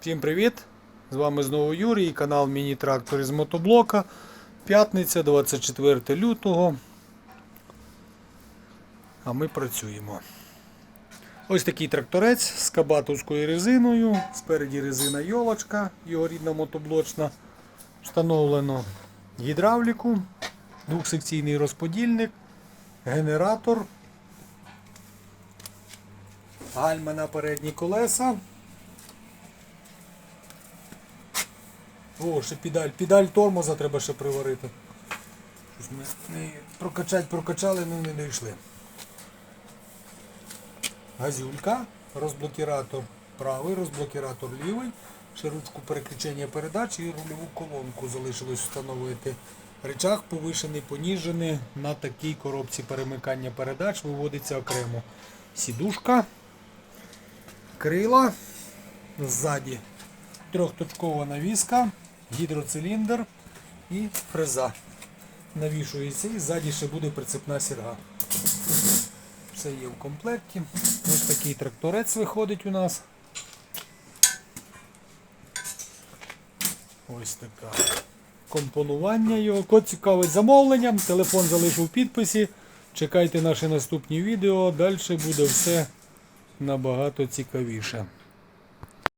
Всім привіт! З вами знову Юрій, канал Міні-Трактор із мотоблока. П'ятниця, 24 лютого. А ми працюємо. Ось такий тракторець з кабатовською резиною. Спереді резина йолочка, його рідна мотоблочна. Встановлено гідравліку, двохсекційний розподільник, генератор, гальма на передні колеса. О, ще педаль. Педаль тормоза треба ще приварити. Ми прокачать, прокачали, але не дійшли. Газюлька, розблокіратор правий, розблокіратор лівий, ще ручку переключення передач і рульову колонку залишилось встановити. Речах повишений, поніжений на такій коробці перемикання передач виводиться окремо. Сідушка, крила, ззаді трьохточкова навіска, гідроциліндр і фреза. Навішується і ззаді ще буде прицепна сірга. Все є в комплекті. Ось такий тракторець виходить у нас. Ось така. Компонування його. Код цікавить замовленням. Телефон залишу в підписі. Чекайте наші наступні відео. Далі буде все набагато цікавіше.